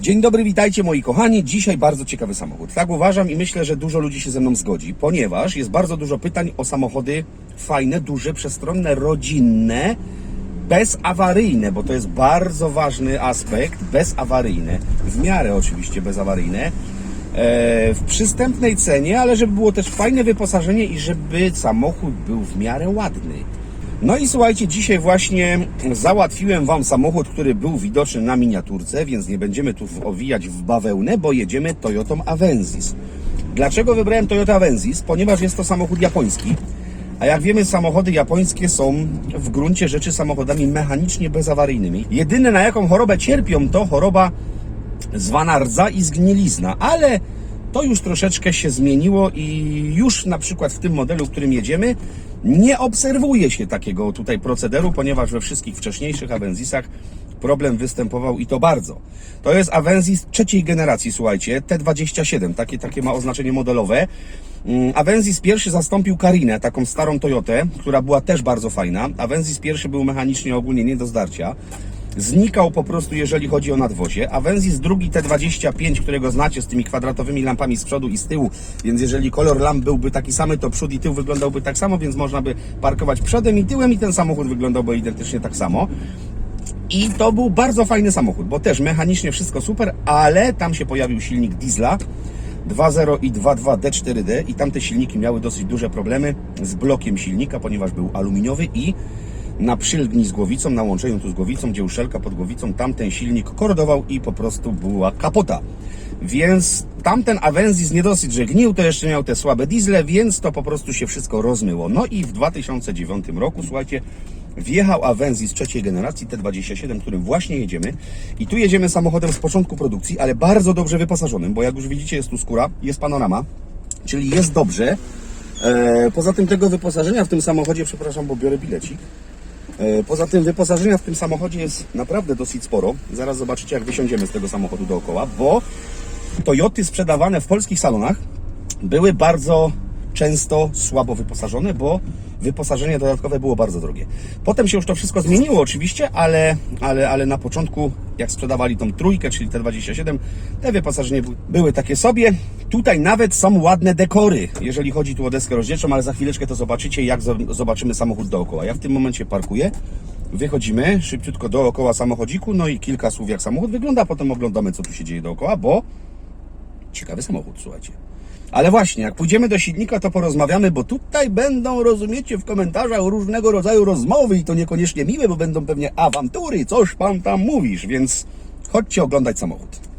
Dzień dobry, witajcie moi kochani. Dzisiaj bardzo ciekawy samochód. Tak uważam i myślę, że dużo ludzi się ze mną zgodzi, ponieważ jest bardzo dużo pytań o samochody fajne, duże, przestronne, rodzinne, bezawaryjne, bo to jest bardzo ważny aspekt, bezawaryjne, w miarę oczywiście bezawaryjne, w przystępnej cenie, ale żeby było też fajne wyposażenie i żeby samochód był w miarę ładny. No i słuchajcie, dzisiaj właśnie załatwiłem Wam samochód, który był widoczny na miniaturce, więc nie będziemy tu owijać w bawełnę, bo jedziemy Toyotą Avensis. Dlaczego wybrałem Toyota Avensis? Ponieważ jest to samochód japoński, a jak wiemy samochody japońskie są w gruncie rzeczy samochodami mechanicznie bezawaryjnymi. Jedyne na jaką chorobę cierpią to choroba zwana rdza i zgnilizna, ale to już troszeczkę się zmieniło i już na przykład w tym modelu, którym jedziemy, nie obserwuje się takiego tutaj procederu, ponieważ we wszystkich wcześniejszych Avensisach problem występował i to bardzo. To jest Avensis trzeciej generacji, słuchajcie, T27, takie, takie ma oznaczenie modelowe. Mm, Avensis pierwszy zastąpił Karinę, taką starą Toyotę, która była też bardzo fajna. Avensis pierwszy był mechanicznie ogólnie nie do zdarcia znikał po prostu, jeżeli chodzi o nadwozie. Avensis drugi T25, którego znacie z tymi kwadratowymi lampami z przodu i z tyłu, więc jeżeli kolor lamp byłby taki sam, to przód i tył wyglądałby tak samo, więc można by parkować przodem i tyłem i ten samochód wyglądałby identycznie tak samo. I to był bardzo fajny samochód, bo też mechanicznie wszystko super, ale tam się pojawił silnik diesla 2.0 i 2.2 D4D i tamte silniki miały dosyć duże problemy z blokiem silnika, ponieważ był aluminiowy i na przylgni z głowicą, na łączeniu tu z głowicą, gdzie uszelka pod głowicą, tamten silnik korodował i po prostu była kapota. Więc tamten Avensis nie dosyć, że gnił, to jeszcze miał te słabe diesle, więc to po prostu się wszystko rozmyło. No i w 2009 roku, słuchajcie, wjechał Avensis trzeciej generacji T27, którym właśnie jedziemy. I tu jedziemy samochodem z początku produkcji, ale bardzo dobrze wyposażonym, bo jak już widzicie jest tu skóra, jest panorama, czyli jest dobrze. E, Poza tym tego wyposażenia w tym samochodzie, przepraszam, bo biorę bilecik. E, Poza tym wyposażenia w tym samochodzie jest naprawdę dosyć sporo. Zaraz zobaczycie, jak wysiądziemy z tego samochodu dookoła, bo Toyoty sprzedawane w polskich salonach były bardzo często słabo wyposażone, bo wyposażenie dodatkowe było bardzo drogie. Potem się już to wszystko zmieniło oczywiście, ale, ale, ale na początku jak sprzedawali tą trójkę, czyli T27, te wyposażenie by- były takie sobie. Tutaj nawet są ładne dekory, jeżeli chodzi tu o deskę rozdzielczą, ale za chwileczkę to zobaczycie, jak zo- zobaczymy samochód dookoła. Ja w tym momencie parkuję, wychodzimy szybciutko dookoła samochodziku, no i kilka słów jak samochód wygląda, potem oglądamy co tu się dzieje dookoła, bo ciekawy samochód, słuchajcie. Ale właśnie, jak pójdziemy do silnika, to porozmawiamy, bo tutaj będą, rozumiecie, w komentarzach różnego rodzaju rozmowy i to niekoniecznie miłe, bo będą pewnie awantury, coś pan tam mówisz, więc chodźcie oglądać samochód.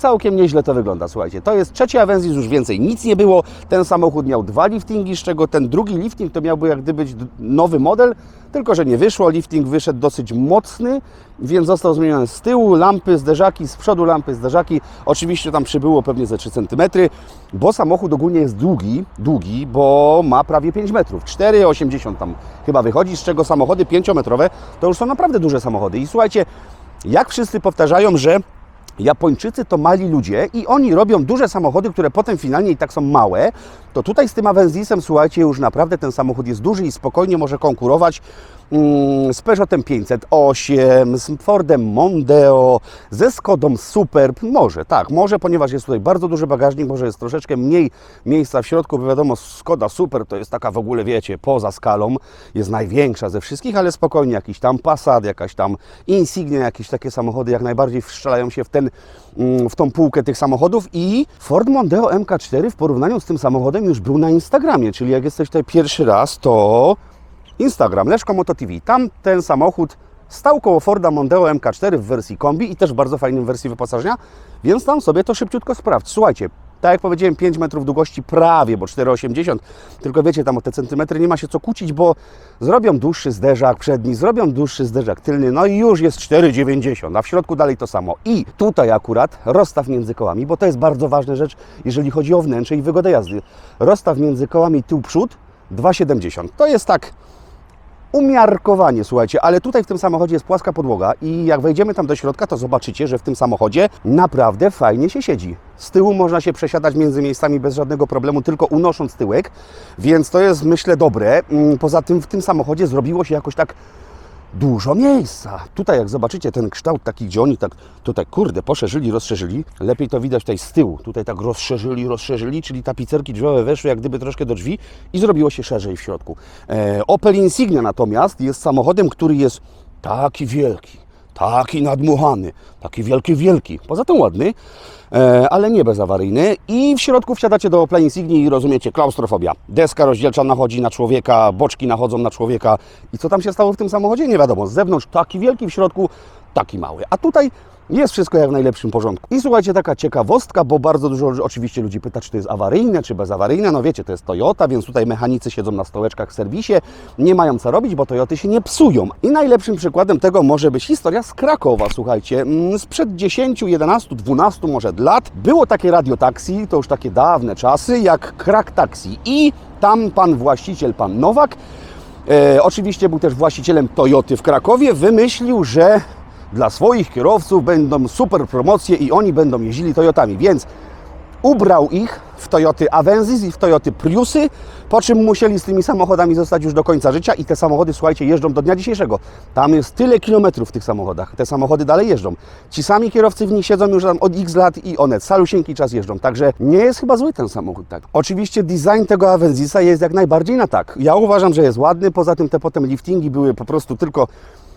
Całkiem nieźle to wygląda, słuchajcie. To jest trzeci Avensis, już więcej nic nie było. Ten samochód miał dwa liftingi, z czego ten drugi lifting to miałby jak gdyby być nowy model, tylko że nie wyszło. Lifting wyszedł dosyć mocny, więc został zmieniony z tyłu, lampy, zderzaki, z przodu lampy, zderzaki. Oczywiście tam przybyło pewnie ze 3 cm, bo samochód ogólnie jest długi, długi, bo ma prawie 5 metrów. 4,80 tam chyba wychodzi, z czego samochody 5-metrowe to już są naprawdę duże samochody. I słuchajcie, jak wszyscy powtarzają, że Japończycy to mali ludzie i oni robią duże samochody, które potem finalnie i tak są małe, to tutaj z tym Avensisem, słuchajcie, już naprawdę ten samochód jest duży i spokojnie może konkurować mm, z Peugeotem 508, z Fordem Mondeo, ze Skodą Superb. Może, tak, może, ponieważ jest tutaj bardzo duży bagażnik, może jest troszeczkę mniej miejsca w środku, bo wiadomo, Skoda Super to jest taka w ogóle, wiecie, poza skalą, jest największa ze wszystkich, ale spokojnie, jakiś tam Passat, jakaś tam Insignia, jakieś takie samochody jak najbardziej wszczelają się w, ten, mm, w tą półkę tych samochodów i Ford Mondeo MK4 w porównaniu z tym samochodem już był na Instagramie, czyli jak jesteś tutaj pierwszy raz, to Instagram, Leszko Moto TV. Tam ten samochód stał koło Forda Mondeo MK4 w wersji kombi i też w bardzo fajnym wersji wyposażenia, więc tam sobie to szybciutko sprawdź. Słuchajcie, Tak jak powiedziałem, 5 metrów długości prawie, bo 4,80. Tylko wiecie, tam o te centymetry nie ma się co kłócić, bo zrobią dłuższy zderzak przedni, zrobią dłuższy zderzak tylny, no i już jest 4,90, a w środku dalej to samo. I tutaj akurat rozstaw między kołami, bo to jest bardzo ważna rzecz, jeżeli chodzi o wnętrze i wygodę jazdy. Rozstaw między kołami tył-przód 2,70. To jest tak umiarkowanie, słuchajcie, ale tutaj w tym samochodzie jest płaska podłoga i jak wejdziemy tam do środka, to zobaczycie, że w tym samochodzie naprawdę fajnie się siedzi. Z tyłu można się przesiadać między miejscami bez żadnego problemu, tylko unosząc tyłek, więc to jest myślę dobre. Mm, Poza tym w tym samochodzie zrobiło się jakoś tak dużo miejsca. Tutaj jak zobaczycie ten kształt taki, gdzie oni tak tutaj, kurde, poszerzyli, rozszerzyli. Lepiej to widać tutaj z tyłu. Tutaj tak rozszerzyli, rozszerzyli, czyli tapicerki drzwiowe weszły jak gdyby troszkę do drzwi i zrobiło się szerzej w środku. E, Opel Insignia natomiast jest samochodem, który jest taki wielki, taki nadmuchany, taki wielki, wielki. Poza tym ładny, e, ale nie bezawaryjny. I w środku wsiadacie do Opla Insigni i rozumiecie, klaustrofobia. Deska rozdzielcza nachodzi na człowieka, boczki nachodzą na człowieka. I co tam się stało w tym samochodzie? Nie wiadomo. Z zewnątrz taki wielki, w środku taki mały. A tutaj jest wszystko jak w najlepszym porządku. I słuchajcie, taka ciekawostka, bo bardzo dużo oczywiście ludzi pyta, czy to jest awaryjne, czy bezawaryjne. No wiecie, to jest Toyota, więc tutaj mechanicy siedzą na stołeczkach w serwisie, nie mają co robić, bo Toyoty się nie psują. I najlepszym przykładem tego może być historia z Krakowa, słuchajcie. Mm, Sprzed 10, 11, 12 może lat było takie radiotaksi, to już takie dawne czasy, jak Krak Taxi. I tam pan właściciel, pan Nowak, E, oczywiście był też właścicielem Toyoty w Krakowie. Wymyślił, że dla swoich kierowców będą super promocje i oni będą jeździli Toyotami, więc ubrał ich w Toyoty Avenzys i w Toyoty Priusy, po czym musieli z tymi samochodami zostać już do końca życia i te samochody, słuchajcie, jeżdżą do dnia dzisiejszego. Tam jest tyle kilometrów w tych samochodach, te samochody dalej jeżdżą. Ci sami kierowcy w nich siedzą już tam od x lat i one calusieńki czas jeżdżą, także nie jest chyba zły ten samochód. Tak. Oczywiście design tego Avenzisa jest jak najbardziej na tak. Ja uważam, że jest ładny, poza tym te potem liftingi były po prostu tylko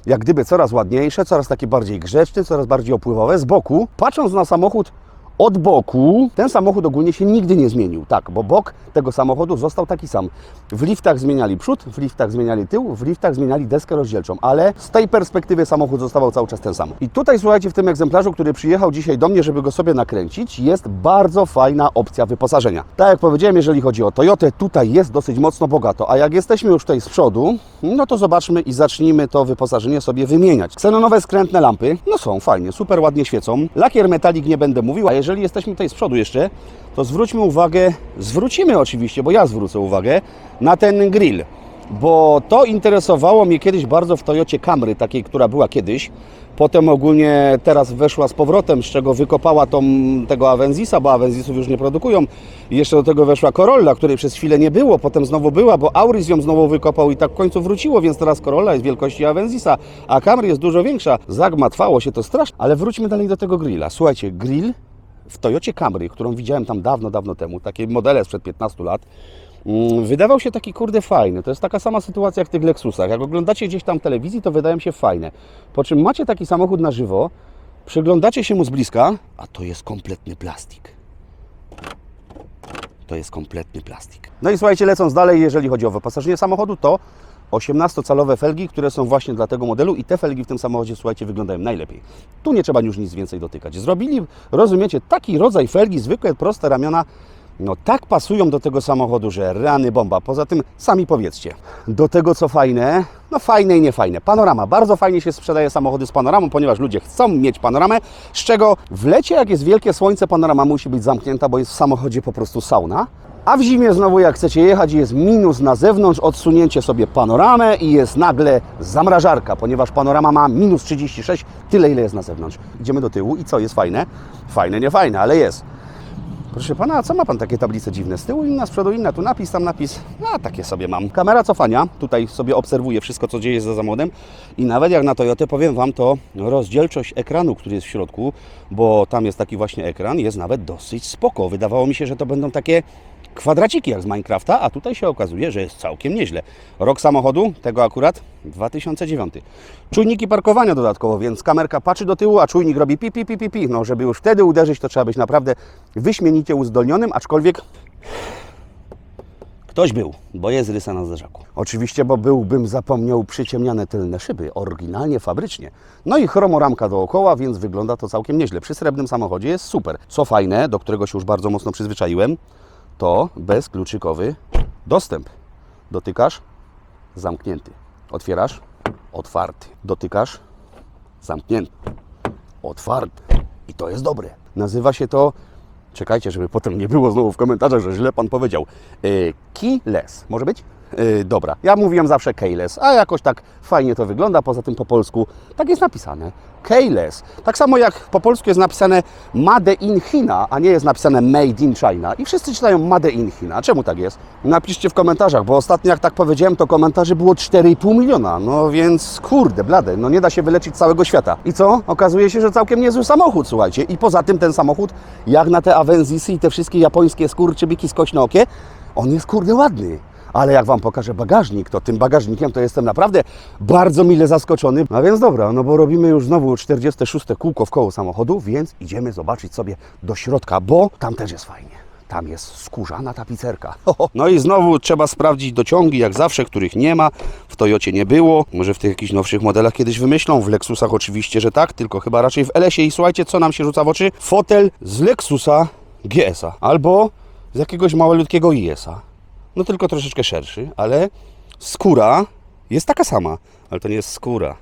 jak gdyby coraz ładniejsze, coraz takie bardziej grzeczne, coraz bardziej opływowe. Z boku, patrząc na samochód od boku, ten samochód ogólnie się nigdy nie zmienił. Tak, bo bok tego samochodu został taki sam. W liftach zmieniali przód, w liftach zmieniali tył, w liftach zmieniali deskę rozdzielczą, ale z tej perspektywy samochód zostawał cały czas ten sam. I tutaj słuchajcie, w tym egzemplarzu, który przyjechał dzisiaj do mnie, żeby go sobie nakręcić, jest bardzo fajna opcja wyposażenia. Tak jak powiedziałem, jeżeli chodzi o Toyotę, tutaj jest dosyć mocno bogato, a jak jesteśmy już tutaj z przodu, no to zobaczmy i zacznijmy to wyposażenie sobie wymieniać. Ksenonowe skrętne lampy, no są fajnie, super ładnie świecą. Lakier metalik nie będę mówił, a jeżeli jesteśmy tutaj z przodu jeszcze, to zwróćmy uwagę, zwrócimy oczywiście, bo ja zwrócę uwagę, na ten grill. Bo to interesowało mnie kiedyś bardzo w Toyocie Camry, takiej, która była kiedyś. Potem ogólnie teraz weszła z powrotem, z czego wykopała tą, tego Avenzisa, bo Avenzisów już nie produkują. I jeszcze do tego weszła Corolla, której przez chwilę nie było, potem znowu była, bo Auris ją znowu wykopał i tak w końcu wróciło, więc teraz Corolla jest wielkości Avenzisa, a Camry jest dużo większa. Zagmatwało się to strasznie, ale wróćmy dalej do tego grilla. Słuchajcie, grill w Toyocie Camry, którą widziałem tam dawno, dawno temu, takie modele sprzed 15 lat, mm, wydawał się taki kurde fajny. To jest taka sama sytuacja jak w tych Lexusach. Jak oglądacie gdzieś tam telewizji, to wydają się fajne. Po czym macie taki samochód na żywo, przyglądacie się mu z bliska, a to jest kompletny plastik. To jest kompletny plastik. No i słuchajcie, lecąc dalej, jeżeli chodzi o wyposażenie samochodu, to 18-calowe felgi, które są właśnie dla tego modelu i te felgi w tym samochodzie, słuchajcie, wyglądają najlepiej. Tu nie trzeba już nic więcej dotykać. Zrobili, rozumiecie, taki rodzaj felgi, zwykłe, proste ramiona, no tak pasują do tego samochodu, że rany bomba. Poza tym sami powiedzcie. Do tego co fajne, no fajne i niefajne. Panorama. Bardzo fajnie się sprzedaje samochody z panoramą, ponieważ ludzie chcą mieć panoramę, z czego w lecie jak jest wielkie słońce, panorama musi być zamknięta, bo jest w samochodzie po prostu sauna. A w zimie znowu jak chcecie jechać jest minus na zewnątrz, odsunięcie sobie panoramę i jest nagle zamrażarka, ponieważ panorama ma minus 36, tyle ile jest na zewnątrz. Idziemy do tyłu i co jest fajne? Fajne, nie fajne, ale jest. Proszę pana, a co ma pan takie tablice dziwne? Z tyłu inna, z przodu inna, tu napis, tam napis. A takie sobie mam. Kamera cofania, tutaj sobie obserwuję wszystko, co dzieje się za samochodem. I nawet jak na Toyotę powiem Wam, to rozdzielczość ekranu, który jest w środku, bo tam jest taki właśnie ekran, jest nawet dosyć spoko. Wydawało mi się, że to będą takie kwadraciki jak z Minecrafta, a tutaj się okazuje, że jest całkiem nieźle. Rok samochodu, tego akurat 2009. Czujniki parkowania dodatkowo, więc kamerka patrzy do tyłu, a czujnik robi pi, pi, pi, pi, pi. No, żeby już wtedy uderzyć, to trzeba być naprawdę wyśmienicie uzdolnionym, aczkolwiek Ktoś był, bo jest rysa na zderzaku. Oczywiście, bo byłbym zapomniał przyciemniane tylne szyby, oryginalnie fabrycznie. No i chromoramka dookoła, więc wygląda to całkiem nieźle. Przy srebrnym samochodzie jest super. Co fajne, do którego się już bardzo mocno przyzwyczaiłem, to bezkluczykowy dostęp. Dotykasz, zamknięty. Otwierasz, otwarty. Dotykasz, zamknięty. Otwarty. I to jest dobre. Nazywa się to, czekajcie, żeby potem nie było znowu w komentarzach, że źle Pan powiedział, yy, keyless. Może być? Yy, dobra, ja mówiłem zawsze keyless, a jakoś tak fajnie to wygląda, poza tym po polsku tak jest napisane. Keyless. Tak samo jak po polsku jest napisane Made in China, a nie jest napisane Made in China. I wszyscy czytają Made in China. Czemu tak jest? Napiszcie w komentarzach, bo ostatnio jak tak powiedziałem, to komentarzy było 4,5 miliona. No więc kurde, blade, no nie da się wyleczyć całego świata. I co? Okazuje się, że całkiem niezły samochód, słuchajcie. I poza tym ten samochód, jak na te Avenzisy i te wszystkie japońskie skurczybyki skośnokie, on jest kurde ładny. Ale jak Wam pokażę bagażnik, to tym bagażnikiem to jestem naprawdę bardzo mile zaskoczony. A więc dobra, no bo robimy już znowu 46 kółko w koło samochodu, więc idziemy zobaczyć sobie do środka, bo tam też jest fajnie. Tam jest skórzana tapicerka. No i znowu trzeba sprawdzić dociągi, jak zawsze, których nie ma. W Toyocie nie było. Może w tych jakichś nowszych modelach kiedyś wymyślą. W Lexusach oczywiście, że tak, tylko chyba raczej w LS-ie. I słuchajcie, co nam się rzuca w oczy? Fotel z Lexusa GS-a albo z jakiegoś małoludkiego IS-a. No tylko troszeczkę szerszy, ale skóra jest taka sama. Ale to nie jest skóra,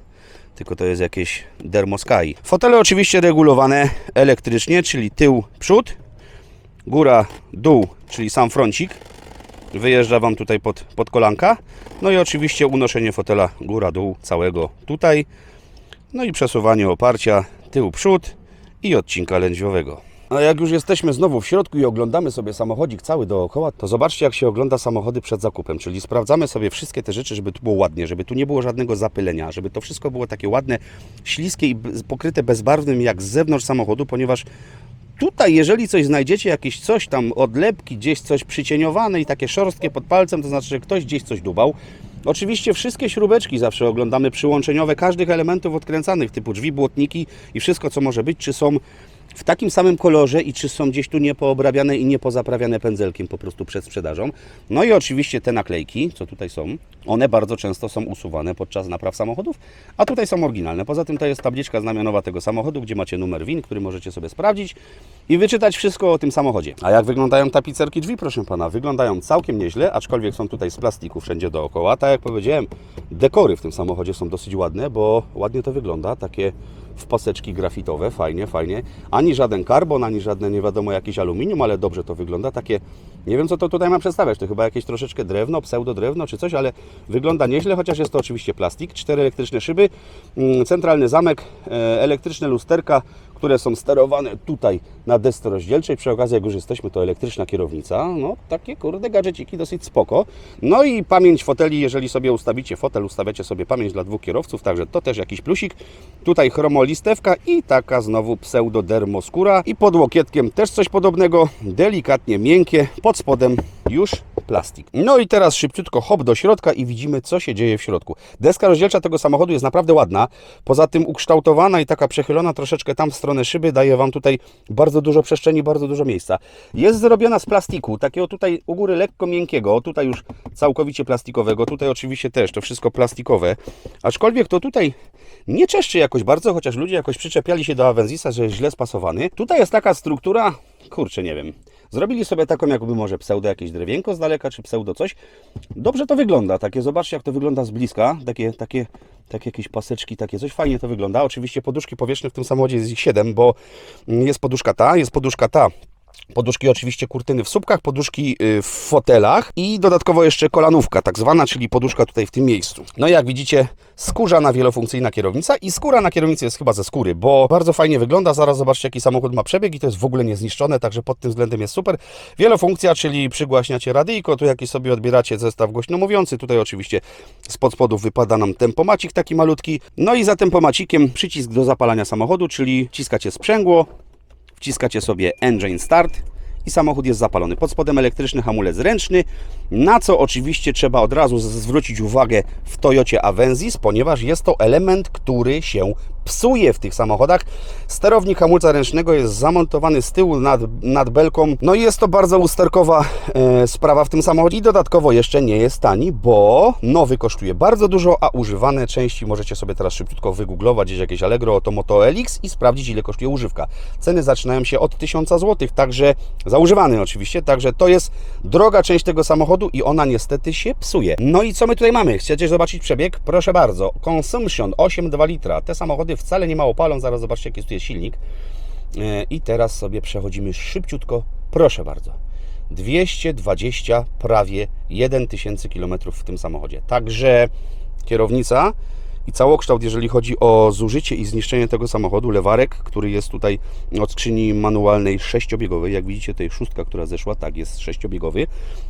tylko to jest jakieś Dermosky. Fotele oczywiście regulowane elektrycznie, czyli tył, przód, góra, dół, czyli sam froncik wyjeżdża Wam tutaj pod, pod kolanka. No i oczywiście unoszenie fotela góra, dół całego tutaj. No i przesuwanie oparcia tył, przód i odcinka lędźwiowego. A jak już jesteśmy znowu w środku i oglądamy sobie samochodzik cały dookoła, To zobaczcie, jak się ogląda samochody przed zakupem, czyli sprawdzamy sobie wszystkie te rzeczy, żeby tu było ładnie, żeby tu nie było żadnego zapylenia, żeby to wszystko było takie ładne, śliskie i pokryte bezbarwnym jak z zewnątrz samochodu, ponieważ tutaj, jeżeli coś znajdziecie, jakieś coś tam, odlepki, gdzieś coś przycieniowane i takie szorstkie pod palcem, to znaczy, że ktoś gdzieś coś dubał. Oczywiście wszystkie śrubeczki zawsze oglądamy przyłączeniowe każdych elementów odkręcanych, typu drzwi, błotniki i wszystko, co może być, czy są w takim samym kolorze i czy są gdzieś tu niepoobrabiane i niepozaprawiane pędzelkiem po prostu przed sprzedażą. No i oczywiście te naklejki, co tutaj są, one bardzo często są usuwane podczas napraw samochodów, a tutaj są oryginalne. Poza tym to jest tabliczka znamionowa tego samochodu, gdzie macie numer WIN, który możecie sobie sprawdzić i wyczytać wszystko o tym samochodzie. A jak wyglądają tapicerki drzwi, proszę Pana? Wyglądają całkiem nieźle, aczkolwiek są tutaj z plastiku wszędzie dookoła. Tak jak powiedziałem, dekory w tym samochodzie są dosyć ładne, bo ładnie to wygląda, takie w paseczki grafitowe, fajnie, fajnie. Ani żaden karbon, ani żadne nie wiadomo jakieś aluminium, ale dobrze to wygląda. Takie, nie wiem co to tutaj ma przedstawiać, to chyba jakieś troszeczkę drewno, pseudodrewno czy coś, ale wygląda nieźle, chociaż jest to oczywiście plastik. Cztery elektryczne szyby, mm, centralny zamek, e, elektryczne lusterka, które są sterowane tutaj na desce rozdzielczej. Przy okazji, jak już jesteśmy, to elektryczna kierownica. No, takie kurde gadżeciki dosyć spoko. No i pamięć foteli, jeżeli sobie ustawicie fotel, ustawiacie sobie pamięć dla dwóch kierowców, także to też jakiś plusik. Tutaj chromolistewka i taka znowu pseudodermoskóra i pod łokietkiem też coś podobnego, delikatnie miękkie, pod spodem już plastik. No i teraz szybciutko hop do środka i widzimy, co się dzieje w środku. Deska rozdzielcza tego samochodu jest naprawdę ładna. Poza tym ukształtowana i taka przechylona troszeczkę tam w stronę szyby daje Wam tutaj bardzo dużo przestrzeni, bardzo dużo miejsca. Jest zrobiona z plastiku, takiego tutaj u góry lekko miękkiego, tutaj już całkowicie plastikowego, tutaj oczywiście też to wszystko plastikowe. Aczkolwiek to tutaj nie czeszczy jakoś bardzo, chociaż ludzie jakoś przyczepiali się do Avenzisa, że jest źle spasowany. Tutaj jest taka struktura, kurczę, nie wiem. Zrobili sobie taką jakby może pseudo jakieś drewienko z daleka, czy pseudo coś. Dobrze to wygląda, takie, zobaczcie jak to wygląda z bliska, takie, takie, takie jakieś paseczki, takie coś, fajnie to wygląda. Oczywiście poduszki powietrzne w tym samochodzie jest ich 7, bo jest poduszka ta, jest poduszka ta. Poduszki oczywiście kurtyny w słupkach, poduszki y, w fotelach i dodatkowo jeszcze kolanówka tak zwana, czyli poduszka tutaj w tym miejscu. No i jak widzicie skórzana wielofunkcyjna kierownica i skóra na kierownicy jest chyba ze skóry, bo bardzo fajnie wygląda. Zaraz zobaczcie jaki samochód ma przebieg i to jest w ogóle niezniszczone, także pod tym względem jest super. Wielofunkcja, czyli przygłaśniacie radyjko, tu jakiś sobie odbieracie zestaw głośno mówiący. Tutaj oczywiście spod spodów wypada nam tempomacik taki malutki. No i za tempomacikiem przycisk do zapalania samochodu, czyli wciskacie sprzęgło, wciskacie sobie Engine Start i samochód jest zapalony. Pod spodem elektryczny hamulec ręczny, na co oczywiście trzeba od razu zwrócić uwagę w Toyocie Avensis, ponieważ jest to element, który się psuje w tych samochodach. Sterownik hamulca ręcznego jest zamontowany z tyłu nad, nad belką. No i jest to bardzo usterkowa e, sprawa w tym samochodzie i dodatkowo jeszcze nie jest tani, bo nowy kosztuje bardzo dużo, a używane części możecie sobie teraz szybciutko wygooglować gdzieś jakieś Allegro to Moto LX i sprawdzić ile kosztuje używka. Ceny zaczynają się od 1000 zł, także za używany oczywiście, także to jest droga część tego samochodu i ona niestety się psuje. No i co my tutaj mamy? Chcecie zobaczyć przebieg? Proszę bardzo. Consumption 8,2 litra. Te samochody wcale nie mało palą, zaraz zobaczcie jaki tu jest silnik. E, I teraz sobie przechodzimy szybciutko. Proszę bardzo. 220 prawie 1000 km w tym samochodzie. Także kierownica i całokształt, jeżeli chodzi o zużycie i zniszczenie tego samochodu, lewarek, który jest tutaj od skrzyni manualnej sześciobiegowej, jak widzicie tutaj szóstka, która zeszła, tak jest sześciobiegowy,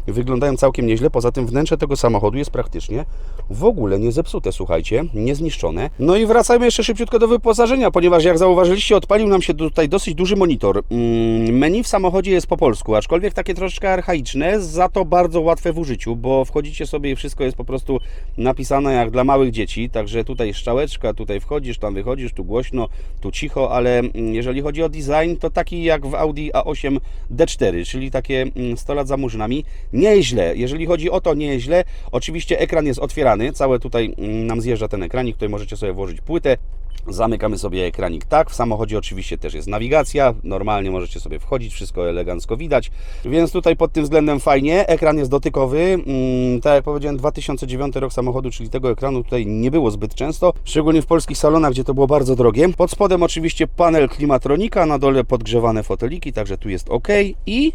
wyglądają całkiem nieźle, poza tym wnętrze tego samochodu jest praktycznie w ogóle nie zepsute, słuchajcie, nie zniszczone. No i wracajmy jeszcze szybciutko do wyposażenia, ponieważ jak zauważyliście, odpalił nam się tutaj dosyć duży monitor. Mm, Menu w samochodzie jest po polsku, aczkolwiek takie troszeczkę archaiczne, za to bardzo łatwe w użyciu, bo wchodzicie sobie i wszystko jest po prostu napisane jak dla małych dzieci, także tutaj szczałeczka, tutaj wchodzisz, tam wychodzisz, tu głośno, tu cicho, ale mm, jeżeli chodzi o design, to taki jak w Audi A8 D4, czyli takie mm, 100 lat za murzynami. Nieźle, jeżeli chodzi o to, nieźle. Oczywiście ekran jest otwierany, całe tutaj mm, nam zjeżdża ten ekranik, tutaj możecie sobie włożyć płytę. Zamykamy sobie ekranik tak. W samochodzie oczywiście też jest nawigacja. Normalnie możecie sobie wchodzić, wszystko elegancko widać. Więc tutaj pod tym względem fajnie. Ekran jest dotykowy. Mm, tak jak powiedziałem, 2009 rok samochodu, czyli tego ekranu tutaj nie było zbyt często. Szczególnie w polskich salonach, gdzie to było bardzo drogie. Pod spodem oczywiście panel klimatronika, na dole podgrzewane foteliki, także tu jest ok. I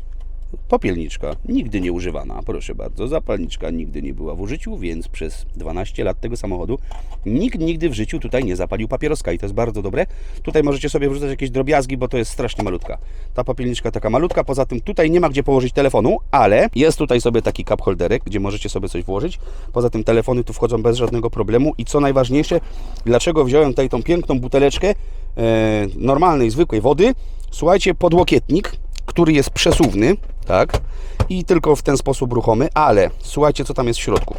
Popielniczka, nigdy nie używana, proszę bardzo. Zapalniczka nigdy nie była w użyciu, więc przez 12 lat tego samochodu nikt nigdy w życiu tutaj nie zapalił papieroska i to jest bardzo dobre. Tutaj możecie sobie wrzucać jakieś drobiazgi, bo to jest strasznie malutka. Ta popielniczka taka malutka, poza tym tutaj nie ma gdzie położyć telefonu, ale jest tutaj sobie taki cup holderek, gdzie możecie sobie coś włożyć. Poza tym telefony tu wchodzą bez żadnego problemu i co najważniejsze, dlaczego wziąłem tutaj tą piękną buteleczkę e, normalnej, zwykłej wody. Słuchajcie, podłokietnik, który jest przesuwny, tak, i tylko w ten sposób ruchomy, ale słuchajcie, co tam jest w środku.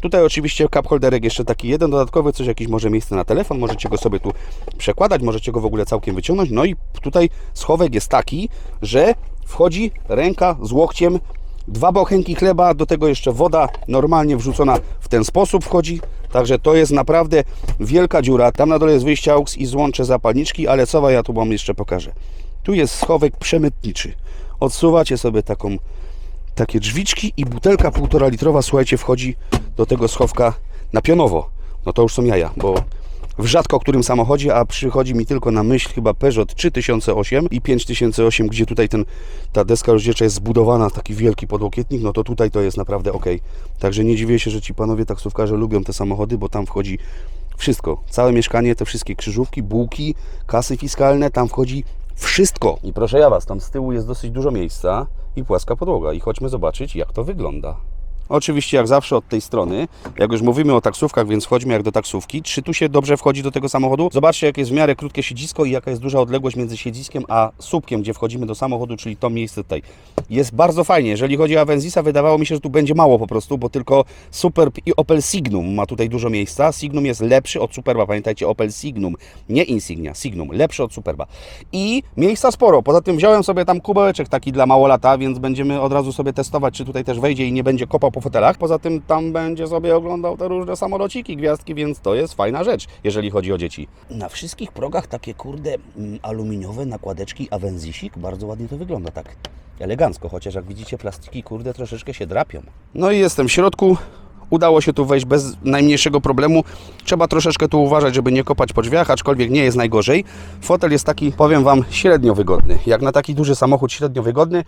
Tutaj oczywiście cup holderek jeszcze taki jeden dodatkowy, coś jakieś może miejsce na telefon, możecie go sobie tu przekładać, możecie go w ogóle całkiem wyciągnąć. No i tutaj schowek jest taki, że wchodzi ręka z łokciem, dwa bochenki chleba, do tego jeszcze woda normalnie wrzucona w ten sposób wchodzi. Także to jest naprawdę wielka dziura. Tam na dole jest wyjście AUX i złącze zapalniczki, ale co ja tu Wam jeszcze pokażę. Tu jest schowek przemytniczy. Odsuwacie sobie taką takie drzwiczki i butelka półtora litrowa, słuchajcie, wchodzi do tego schowka na pionowo. No to już są jaja, bo w rzadko którym samochodzie, a przychodzi mi tylko na myśl chyba Peugeot 3008 i 5008, gdzie tutaj ten, ta deska rozdzielcza jest zbudowana, taki wielki podłokietnik, no to tutaj to jest naprawdę ok. Także nie dziwię się, że ci panowie taksówkarze lubią te samochody, bo tam wchodzi wszystko. Całe mieszkanie, te wszystkie krzyżówki, bułki, kasy fiskalne, tam wchodzi wszystko. I proszę ja Was, tam z tyłu jest dosyć dużo miejsca i płaska podłoga. I chodźmy zobaczyć, jak to wygląda. Oczywiście, jak zawsze od tej strony, jak już mówimy o taksówkach, więc wchodźmy jak do taksówki. Czy tu się dobrze wchodzi do tego samochodu? Zobaczcie, jak jest w miarę krótkie siedzisko i jaka jest duża odległość między siedziskiem a słupkiem, gdzie wchodzimy do samochodu, czyli to miejsce tutaj. Jest bardzo fajnie. Jeżeli chodzi o Avenzisa, wydawało mi się, że tu będzie mało po prostu, bo tylko Superb i Opel Signum ma tutaj dużo miejsca. Signum jest lepszy od Superba. Pamiętajcie, Opel Signum, nie Insignia, Signum, lepszy od Superba. I miejsca sporo. Poza tym wziąłem sobie tam kubełeczek taki dla małolata, więc będziemy od razu sobie testować, czy tutaj też wejdzie i nie będzie kopał po fotelach. Poza tym tam będzie sobie oglądał te różne samolociki, gwiazdki, więc to jest fajna rzecz, jeżeli chodzi o dzieci. Na wszystkich progach takie kurde mm, aluminiowe nakładeczki Avenzisik, bardzo ładnie to wygląda tak elegancko, chociaż jak widzicie plastiki kurde troszeczkę się drapią. No i jestem w środku. Udało się tu wejść bez najmniejszego problemu. Trzeba troszeczkę tu uważać, żeby nie kopać po drzwiach, aczkolwiek nie jest najgorzej. Fotel jest taki, powiem Wam, średnio wygodny. Jak na taki duży samochód średnio wygodny.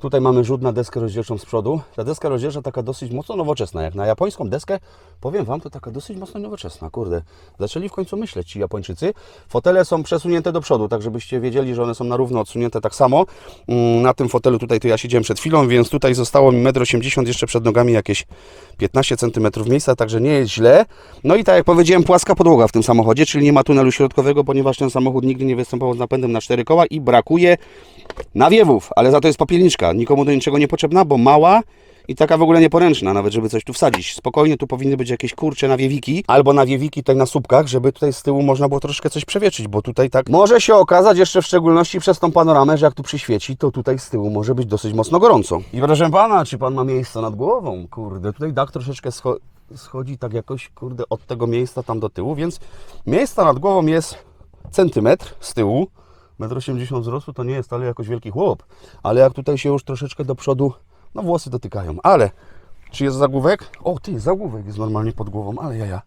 Tutaj mamy rzut na deskę rozdzielczą z przodu. Ta deska rozdzielcza taka dosyć mocno nowoczesna. Jak na japońską deskę, powiem Wam, to taka dosyć mocno nowoczesna. Kurde, zaczęli w końcu myśleć ci Japończycy. Fotele są przesunięte do przodu, tak żebyście wiedzieli, że one są na równo odsunięte tak samo. Mm, Na tym fotelu tutaj to ja siedziałem przed chwilą, więc tutaj zostało mi 1,80 m, jeszcze przed nogami jakieś 15 cm miejsca, także nie jest źle. No i tak jak powiedziałem, płaska podłoga w tym samochodzie, czyli nie ma tunelu środkowego, ponieważ ten samochód nigdy nie występował z napędem na cztery koła i brakuje nawiewów, ale za to jest popielniczka. Nikomu do niczego nie potrzebna, bo mała i taka w ogóle nieporęczna, nawet żeby coś tu wsadzić. Spokojnie tu powinny być jakieś kurcze nawiewiki, albo nawiewiki tutaj na słupkach, żeby tutaj z tyłu można było troszkę coś przewietrzyć, bo tutaj tak może się okazać jeszcze w szczególności przez tą panoramę, że jak tu przyświeci, to tutaj z tyłu może być dosyć mocno gorąco. I proszę pana, czy pan ma miejsce nad głową? Kurde, tutaj dach troszeczkę scho- schodzi tak jakoś, kurde, od tego miejsca tam do tyłu, więc miejsca nad głową jest centymetr z tyłu. 1,80 m wzrostu to nie jest wcale jakoś wielki chłop, ale jak tutaj się już troszeczkę do przodu, no włosy dotykają, ale czy jest zagłówek? O, ty, zagłówek jest normalnie pod głową, ale jaja.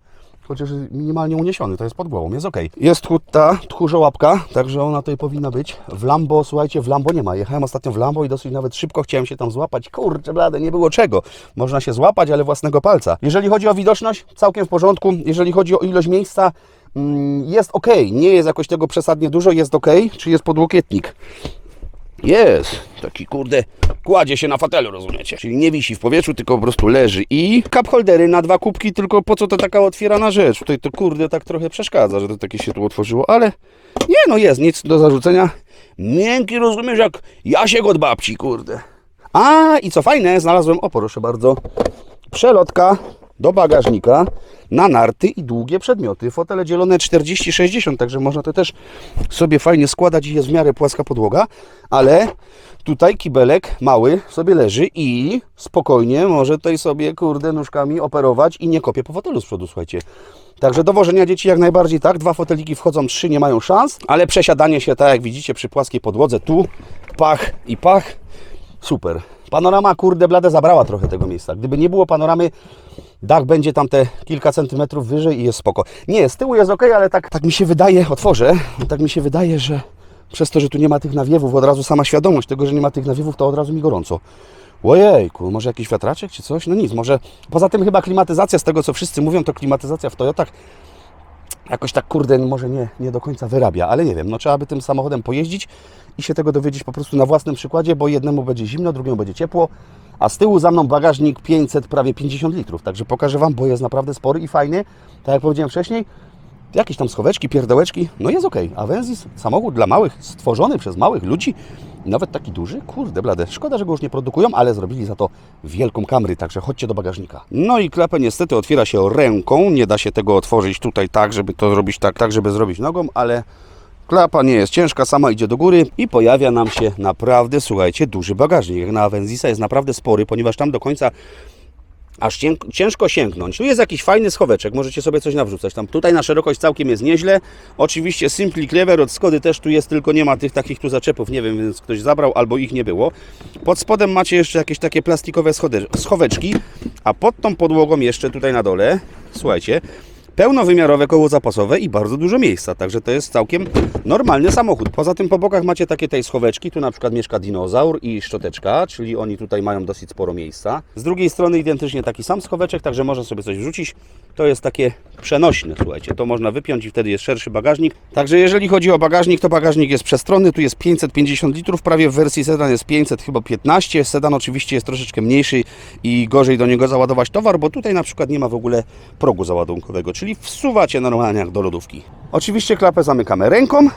Chociaż minimalnie uniesiony, to jest pod głową, jest ok. Jest ta tchórzołapka, także ona tutaj powinna być. W Lambo, słuchajcie, w Lambo nie ma. Jechałem ostatnio w Lambo i dosyć nawet szybko chciałem się tam złapać. Kurczę blade, nie było czego. Można się złapać, ale własnego palca. Jeżeli chodzi o widoczność, całkiem w porządku. Jeżeli chodzi o ilość miejsca, jest ok. Nie jest jakoś tego przesadnie dużo, jest ok. Czy jest podłokietnik? Jest. Taki kurde, kładzie się na fotelu, rozumiecie? Czyli nie wisi w powietrzu, tylko po prostu leży. I cup holdery na dwa kubki, tylko po co to taka otwierana rzecz? Tutaj to kurde tak trochę przeszkadza, że to takie się tu otworzyło, ale nie no jest, nic do zarzucenia. Miękki, rozumiesz, jak Jasiek od babci, kurde. A i co fajne, znalazłem, o proszę bardzo, przelotka do bagażnika na narty i długie przedmioty. Fotele dzielone 40-60, także można to też sobie fajnie składać i jest w miarę płaska podłoga, ale tutaj kibelek mały sobie leży i spokojnie może tutaj sobie, kurde, nóżkami operować i nie kopie po fotelu z przodu, słuchajcie. Także do wożenia dzieci jak najbardziej tak. Dwa foteliki wchodzą, trzy nie mają szans, ale przesiadanie się, tak jak widzicie, przy płaskiej podłodze, tu pach i pach, super. Panorama, kurde, blade zabrała trochę tego miejsca. Gdyby nie było panoramy, dach będzie tam te kilka centymetrów wyżej i jest spoko. Nie, z tyłu jest ok, ale tak, tak mi się wydaje, otworzę, tak mi się wydaje, że przez to, że tu nie ma tych nawiewów, od razu sama świadomość tego, że nie ma tych nawiewów, to od razu mi gorąco. Ojejku, może jakiś wiatraczek czy coś? No nic, może... Poza tym chyba klimatyzacja, z tego co wszyscy mówią, to klimatyzacja w Toyotach jakoś tak, kurde, może nie, nie do końca wyrabia, ale nie wiem, no trzeba by tym samochodem pojeździć i się tego dowiedzieć po prostu na własnym przykładzie, bo jednemu będzie zimno, drugiemu będzie ciepło, a z tyłu za mną bagażnik 500, prawie 50 litrów, także pokażę Wam, bo jest naprawdę spory i fajny, tak jak powiedziałem wcześniej, jakieś tam schoweczki, pierdołeczki, no jest ok. A Wenzis, samochód dla małych, stworzony przez małych ludzi, nawet taki duży, kurde blade. Szkoda, że go już nie produkują, ale zrobili za to wielką kamry, także chodźcie do bagażnika. No i klapę niestety otwiera się ręką, nie da się tego otworzyć tutaj tak, żeby to zrobić tak, tak, żeby zrobić nogą, ale klapa nie jest ciężka, sama idzie do góry i pojawia nam się naprawdę, słuchajcie, duży bagażnik. Jak na Wenzisa jest naprawdę spory, ponieważ tam do końca aż ciężko sięgnąć. Tu jest jakiś fajny schoweczek, możecie sobie coś nawrzucać. Tam tutaj na szerokość całkiem jest nieźle. Oczywiście Simply Clever od Skody też tu jest, tylko nie ma tych takich tu zaczepów, nie wiem, więc ktoś zabrał albo ich nie było. Pod spodem macie jeszcze jakieś takie plastikowe schoweczki, a pod tą podłogą jeszcze tutaj na dole, słuchajcie, pełnowymiarowe koło zapasowe i bardzo dużo miejsca, także to jest całkiem normalny samochód. Poza tym po bokach macie takie tej schoweczki, tu na przykład mieszka dinozaur i szczoteczka, czyli oni tutaj mają dosyć sporo miejsca. Z drugiej strony identycznie taki sam schoweczek, także można sobie coś wrzucić. To jest takie przenośne, słuchajcie, to można wypiąć i wtedy jest szerszy bagażnik. Także jeżeli chodzi o bagażnik, to bagażnik jest przestronny, tu jest 550 litrów, prawie w wersji sedan jest 500, chyba 15. Sedan oczywiście jest troszeczkę mniejszy i gorzej do niego załadować towar, bo tutaj na przykład nie ma w ogóle progu załadunkowego, czyli wsuwacie normalnie jak do lodówki. Oczywiście klapę zamykamy ręką.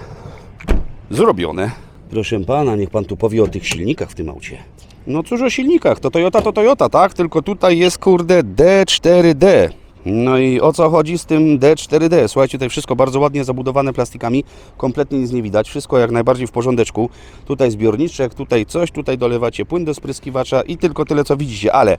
Zrobione. Proszę pana, niech pan tu powie o tych silnikach w tym aucie. No cóż o silnikach, to Toyota to Toyota, tak? Tylko tutaj jest kurde D4D. No i o co chodzi z tym D4D? Słuchajcie, tutaj wszystko bardzo ładnie zabudowane plastikami, kompletnie nic nie widać, wszystko jak najbardziej w porządeczku. Tutaj zbiorniczek, tutaj coś, tutaj dolewacie płyn do spryskiwacza i tylko tyle co widzicie, ale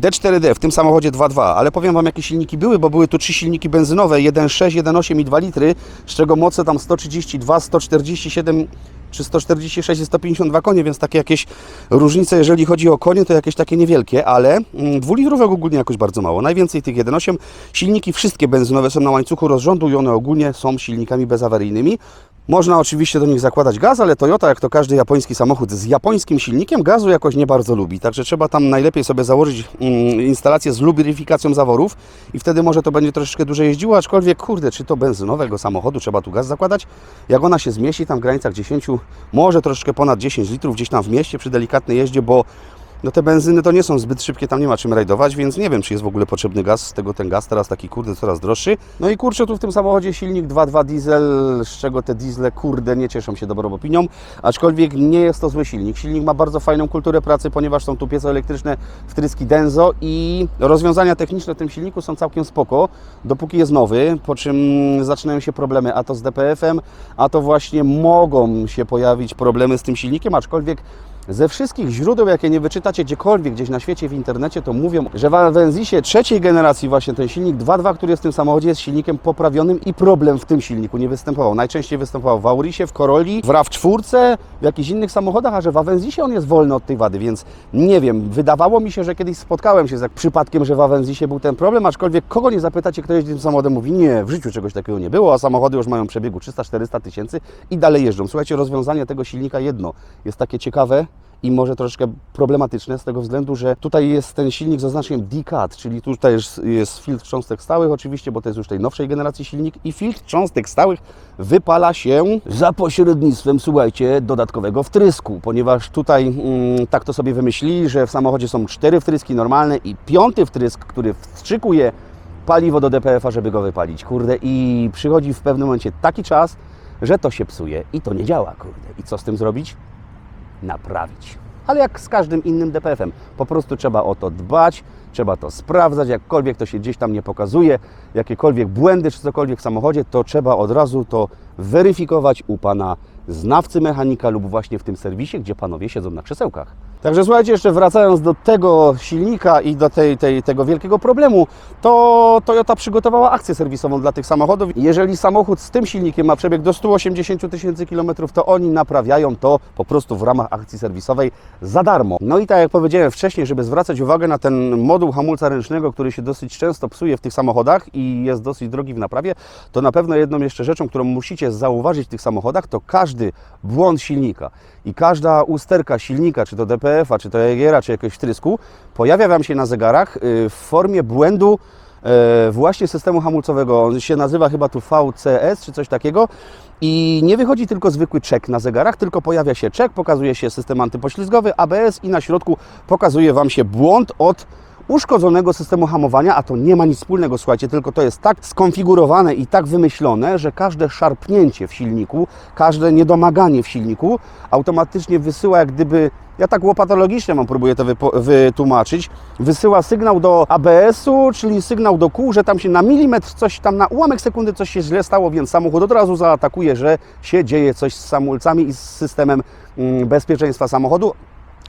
D4D w tym samochodzie 2.2, ale powiem Wam jakie silniki były, bo były tu trzy silniki benzynowe, 1.6, 1.8 i 2 litry, z czego moce tam 132, 147 czy 146 i 152 konie, więc takie jakieś różnice, jeżeli chodzi o konie, to jakieś takie niewielkie, ale mm, dwulitrówek ogólnie jakoś bardzo mało. Najwięcej tych 1.8. Silniki wszystkie benzynowe są na łańcuchu rozrządu i one ogólnie są silnikami bezawaryjnymi. Można oczywiście do nich zakładać gaz, ale Toyota, jak to każdy japoński samochód z japońskim silnikiem, gazu jakoś nie bardzo lubi. Także trzeba tam najlepiej sobie założyć mm, instalację z lubryfikacją zaworów i wtedy może to będzie troszeczkę dłużej jeździło, aczkolwiek kurde, czy to benzynowego samochodu trzeba tu gaz zakładać? Jak ona się zmieści tam w granicach 10, może troszeczkę ponad 10 litrów gdzieś tam w mieście przy delikatnej jeździe, bo No te benzyny to nie są zbyt szybkie, tam nie ma czym rajdować, więc nie wiem, czy jest w ogóle potrzebny gaz, z tego ten gaz teraz taki kurde coraz droższy. No i kurczę, tu w tym samochodzie silnik 2.2 diesel, z czego te diesle kurde nie cieszą się dobrą opinią, aczkolwiek nie jest to zły silnik. Silnik ma bardzo fajną kulturę pracy, ponieważ są tu piece elektryczne, wtryski Denso i rozwiązania techniczne w tym silniku są całkiem spoko, dopóki jest nowy, po czym zaczynają się problemy, a to z DPF-em, a to właśnie mogą się pojawić problemy z tym silnikiem, aczkolwiek ze wszystkich źródeł, jakie nie wyczytacie gdziekolwiek, gdzieś na świecie, w internecie, to mówią, że w Avenzisie trzeciej generacji właśnie ten silnik 2.2, który jest w tym samochodzie, jest silnikiem poprawionym i problem w tym silniku nie występował. Najczęściej występował w Aurisie, w Corolli, w RAV4, w jakichś innych samochodach, a że w Avenzisie on jest wolny od tej wady, więc nie wiem. Wydawało mi się, że kiedyś spotkałem się z jak przypadkiem, że w Avenzisie był ten problem, aczkolwiek kogo nie zapytacie, kto jeździ tym samochodem, mówi nie, w życiu czegoś takiego nie było, a samochody już mają przebiegu 300-400 tysięcy i dalej jeżdżą. Słuchajcie, rozwiązanie tego silnika jedno jest takie ciekawe, i może troszeczkę problematyczne z tego względu, że tutaj jest ten silnik z oznaczeniem DCAT, czyli tutaj jest filtr cząstek stałych oczywiście, bo to jest już tej nowszej generacji silnik i filtr cząstek stałych wypala się za pośrednictwem, słuchajcie, dodatkowego wtrysku, ponieważ tutaj mm, tak to sobie wymyślili, że w samochodzie są cztery wtryski normalne i piąty wtrysk, który wstrzykuje paliwo do DPF-a, żeby go wypalić, kurde, i przychodzi w pewnym momencie taki czas, że to się psuje i to nie działa, kurde. I co z tym zrobić? Naprawić. Ale jak z każdym innym DPF-em, po prostu trzeba o to dbać, trzeba to sprawdzać, jakkolwiek to się gdzieś tam nie pokazuje, jakiekolwiek błędy czy cokolwiek w samochodzie, to trzeba od razu to weryfikować u Pana znawcy mechanika lub właśnie w tym serwisie, gdzie Panowie siedzą na krzesełkach. Także słuchajcie, jeszcze wracając do tego silnika i do tej, tej, tego wielkiego problemu, to Toyota przygotowała akcję serwisową dla tych samochodów. Jeżeli samochód z tym silnikiem ma przebieg do 180 tysięcy kilometrów, to oni naprawiają to po prostu w ramach akcji serwisowej za darmo. No i tak jak powiedziałem wcześniej, żeby zwracać uwagę na ten moduł hamulca ręcznego, który się dosyć często psuje w tych samochodach i jest dosyć drogi w naprawie, to na pewno jedną jeszcze rzeczą, którą musicie zauważyć w tych samochodach, to każdy błąd silnika i każda usterka silnika, czy to DPF-a, czy to EGR-a, czy jakiegoś wtrysku, pojawia Wam się na zegarach y, w formie błędu e, właśnie systemu hamulcowego. On się nazywa chyba tu VCS, czy coś takiego. I nie wychodzi tylko zwykły czek na zegarach, tylko pojawia się czek, pokazuje się system antypoślizgowy, ABS i na środku pokazuje Wam się błąd od uszkodzonego systemu hamowania, a to nie ma nic wspólnego, słuchajcie, tylko to jest tak skonfigurowane i tak wymyślone, że każde szarpnięcie w silniku, każde niedomaganie w silniku automatycznie wysyła jak gdyby, ja tak łopatologicznie mam próbuję to wytłumaczyć, wysyła sygnał do ABS-u, czyli sygnał do kół, że tam się na milimetr coś tam, na ułamek sekundy coś się źle stało, więc samochód od razu zaatakuje, że się dzieje coś z hamulcami i z systemem mm, bezpieczeństwa samochodu,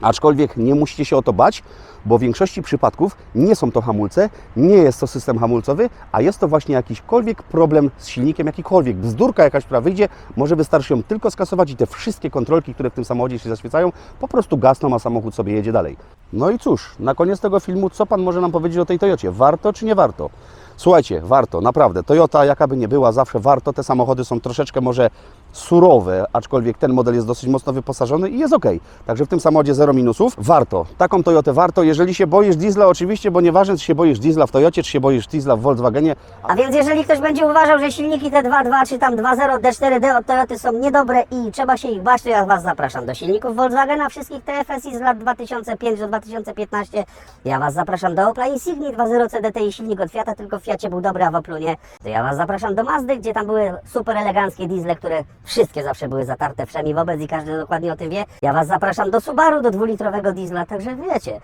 Aczkolwiek nie musicie się o to bać, bo w większości przypadków nie są to hamulce, nie jest to system hamulcowy, a jest to właśnie jakiśkolwiek problem z silnikiem, jakikolwiek bzdurka jakaś, która wyjdzie, może wystarczy ją tylko skasować i te wszystkie kontrolki, które w tym samochodzie się zaświecają, po prostu gasną, a samochód sobie jedzie dalej. No i cóż, na koniec tego filmu, co Pan może nam powiedzieć o tej Toyocie? Warto czy nie warto? Słuchajcie, warto, naprawdę. Toyota, jaka by nie była, zawsze warto. Te samochody są troszeczkę może surowe, aczkolwiek ten model jest dosyć mocno wyposażony i jest ok. Także w tym samochodzie zero minusów. Warto. Taką Toyotę warto. Jeżeli się boisz diesla, oczywiście, bo nieważne, czy się boisz diesla w Toyocie, czy się boisz diesla w Volkswagenie, A więc jeżeli ktoś będzie uważał, że silniki te 2.2 czy tam 2.0 D4D od Toyoty są niedobre i trzeba się ich bać, to ja Was zapraszam do silników Volkswagena, wszystkich TFSI z lat 2005 do 2015. Ja Was zapraszam do Opla Insigni 2.0 CDT i silnik od Fiata, tylko w Fiacie był dobry, a w Oplu nie. To ja Was zapraszam do Mazdy, gdzie tam były super eleganckie diesle, które wszystkie zawsze były zatarte wszemi wobec i każdy dokładnie o tym wie. Ja Was zapraszam do Subaru, do dwulitrowego diesla, także wiecie.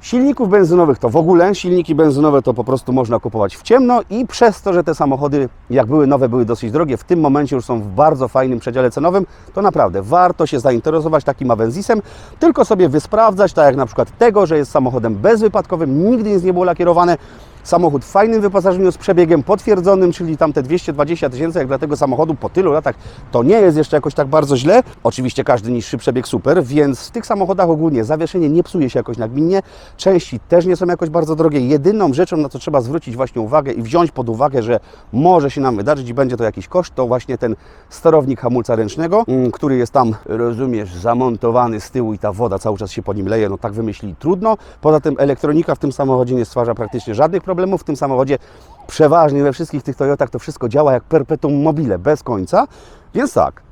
Silników benzynowych to w ogóle, silniki benzynowe to po prostu można kupować w ciemno i przez to, że te samochody, jak były nowe, były dosyć drogie, w tym momencie już są w bardzo fajnym przedziale cenowym, to naprawdę warto się zainteresować takim Avenzisem, tylko sobie wysprawdzać, tak jak na przykład tego, że jest samochodem bezwypadkowym, nigdy nic nie było lakierowane, Samochód w fajnym wyposażeniu z przebiegiem potwierdzonym, czyli tam te 220 tysięcy, jak dla tego samochodu po tylu latach, to nie jest jeszcze jakoś tak bardzo źle. Oczywiście każdy niższy przebieg super, więc w tych samochodach ogólnie zawieszenie nie psuje się jakoś nagminnie, części też nie są jakoś bardzo drogie. Jedyną rzeczą, na co trzeba zwrócić właśnie uwagę i wziąć pod uwagę, że może się nam wydarzyć i będzie to jakiś koszt, to właśnie ten sterownik hamulca ręcznego, mm, który jest tam, rozumiesz, zamontowany z tyłu i ta woda cały czas się po nim leje, no tak wymyślili trudno. Poza tym elektronika w tym samochodzie nie stwarza praktycznie żadnych problemów. W tym samochodzie przeważnie we wszystkich tych Toyotach to wszystko działa jak perpetuum mobile, bez końca. Więc tak,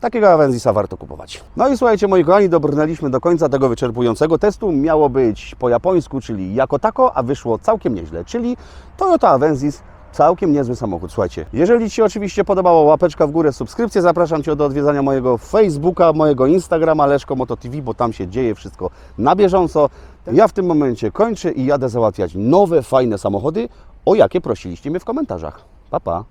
Takiego Avenzisa warto kupować. No i słuchajcie, moi kochani, dobrnęliśmy do końca tego wyczerpującego testu. Miało być po japońsku, czyli jako tako, a wyszło całkiem nieźle, czyli Toyota Avenzis Całkiem niezły samochód, słuchajcie. Jeżeli Ci oczywiście podobało, łapeczka w górę, subskrypcję. Zapraszam Cię do odwiedzania mojego Facebooka, mojego Instagrama Leszko Moto TV, bo tam się dzieje wszystko na bieżąco. Ja w tym momencie kończę i jadę załatwiać nowe, fajne samochody, o jakie prosiliście mnie w komentarzach. Pa, pa.